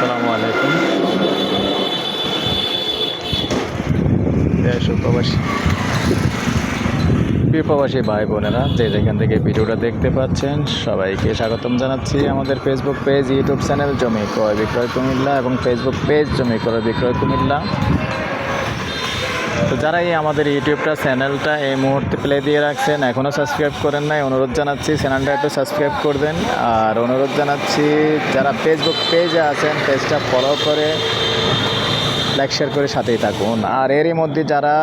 আসসালামু আলাইকুম প্রবাসী। ভাই বোনেরা, যে যেখান থেকে ভিডিওটা দেখতে পাচ্ছেন, সবাইকে স্বাগতম জানাচ্ছি আমাদের ফেসবুক পেজ ইউটিউব চ্যানেল জমি ক্রয় বিক্রয় কুমিল্লা এবং ফেসবুক পেজ জমি ক্রয় বিক্রয় কুমিল্লা। তো যারা এই আমাদের ইউটিউবটা চ্যানেলটা এই মুহূর্তে প্লে দিয়ে রাখছেন এখনও সাবস্ক্রাইব করেন নাই, অনুরোধ জানাচ্ছি চ্যানেলটা একটু সাবস্ক্রাইব করবেন। আর অনুরোধ জানাচ্ছি, যারা ফেসবুক পেজে আছেন পেজটা ফলো করে লাইক শেয়ার করে সাথেই থাকুন। আর এরই মধ্যে যারা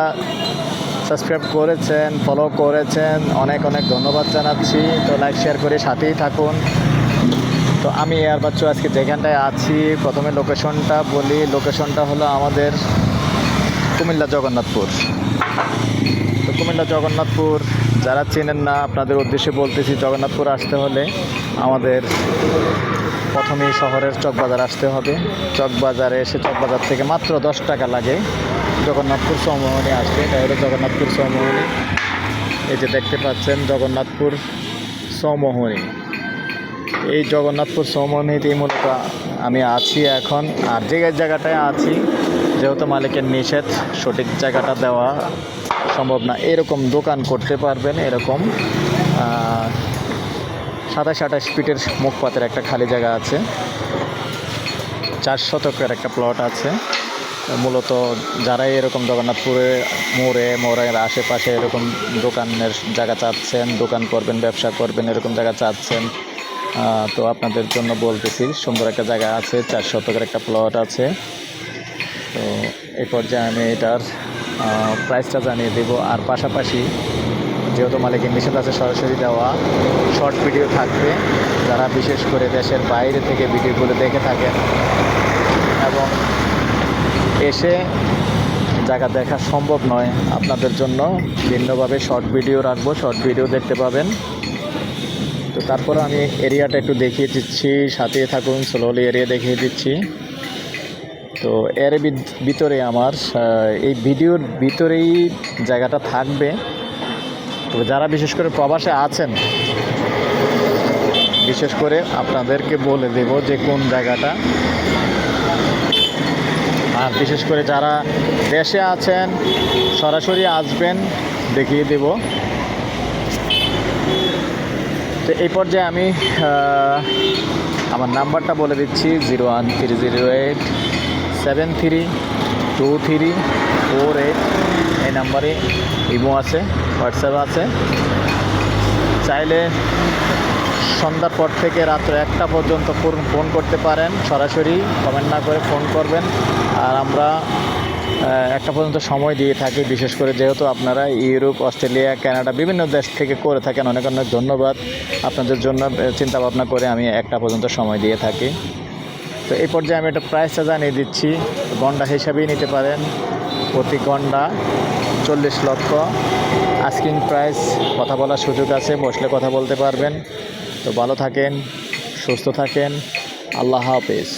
সাবস্ক্রাইব করেছেন ফলো করেছেন, অনেক অনেক ধন্যবাদ জানাচ্ছি। তো লাইক শেয়ার করে সাথেই থাকুন। তো আমি এয়ার বাচ্চু আজকে যেখানটায় আছি, প্রথমে লোকেশনটা বলি। লোকেশনটা হলো আমাদের কুমিল্লা জগন্নাথপুর। তো কুমিল্লা জগন্নাথপুর, যারা চেনেন না, আপনাদের উদ্দেশ্যে বলতেছি, জগন্নাথপুর আসতে হলে আমাদের প্রথমেই শহরের চকবাজার আসতে হবে। চকবাজারে এসে চকবাজার থেকে মাত্র দশ টাকা লাগে। জগন্নাথপুর সমোহনী আসবে। এটা হলো জগন্নাথপুর সমোহনী এই যে দেখতে পাচ্ছেন, জগন্নাথপুর সমোহনী এই জগন্নাথপুর সমোহনীতেই মূলত আমি আছি এখন। আর যে জায়গাটায় আছি যেহেতু মালিকের নিষেধ, সঠিক জায়গাটা দেওয়া সম্ভব না। এরকম দোকান করতে পারবেন, এরকম সাতাশ আঠাশ ফিটের মুখপাতের একটা খালি জায়গা আছে। চার শতকের একটা প্লট আছে। মূলত যারাই এরকম জগন্নাথপুরে, মোড়ে, মোড়ের আশেপাশে এরকম দোকানের জায়গা চাচ্ছেন, দোকান করবেন, ব্যবসা করবেন, এরকম জায়গা চাচ্ছেন তো আপনাদের জন্য বলতেছি, সুন্দর একটা জায়গা আছে, চার শতকের একটা প্লট আছে। তো এই পর্যায়ে আমি এটার প্রাইসটা জানিয়ে দেব। আর পাশাপাশি যেহেতু মালিকের নিষেধ আছে, সরাসরি দেওয়া শর্ট ভিডিও থাকবে। যারা বিশেষ করে দেশের বাইরে থেকে ভিডিওগুলো দেখে থাকেন এবং এসে জায়গা দেখা সম্ভব নয়, আপনাদের জন্য ভিন্নভাবে শর্ট ভিডিও রাখব। শর্ট ভিডিও দেখতে পাবেন। তো তারপরে আমি এরিয়াটা একটু দেখিয়ে দিচ্ছি সাথে থাকুন স্লোলি এরিয়া দেখিয়ে দিচ্ছি। তো এর ভিত- ভিতরে আমার এই ভিডিওর ভিতরেই জায়গাটা থাকবে। তো যারা বিশেষ করে প্রবাসে আছেন, বিশেষ করে আপনাদেরকে বলে দেব যে কোন জায়গাটা। আর বিশেষ করে যারা দেশে আছেন, সরাসরি আসবেন, দেখিয়ে দেব। তো এই পর্যায়ে আমি আমার নাম্বারটা বলে দিচ্ছি, zero one three zero eight seven three two three four eight এই নাম্বারে ইমো আছে, হোয়াটসঅ্যাপ আছে। চাইলে সন্ধ্যার পর থেকে রাত্র একটা পর্যন্ত ফোন ফোন করতে পারেন, সরাসরি কমেন্ট না করে ফোন করবেন। আর আমরা একটা পর্যন্ত সময় দিয়ে থাকি, বিশেষ করে যেহেতু আপনারা ইউরোপ, অস্ট্রেলিয়া, কানাডা, বিভিন্ন দেশ থেকে করে থাকেন, অনেক অনেক ধন্যবাদ। আপনাদের জন্য চিন্তা ভাবনা করে আমি একটা পর্যন্ত সময় দিয়ে থাকি। তো এই পর্যায়ে আমি একটা প্রাইসটা জানিয়ে দিচ্ছি। গন্ডা হিসাবেই নিতে পারেন। প্রতি গন্ডা চল্লিশ লক্ষ। আস্কিং প্রাইস কথা বলার সুযোগ আছে, বসলে কথা বলতে পারবেন। তো ভালো থাকেন, সুস্থ থাকেন। আল্লাহ হাফেজ।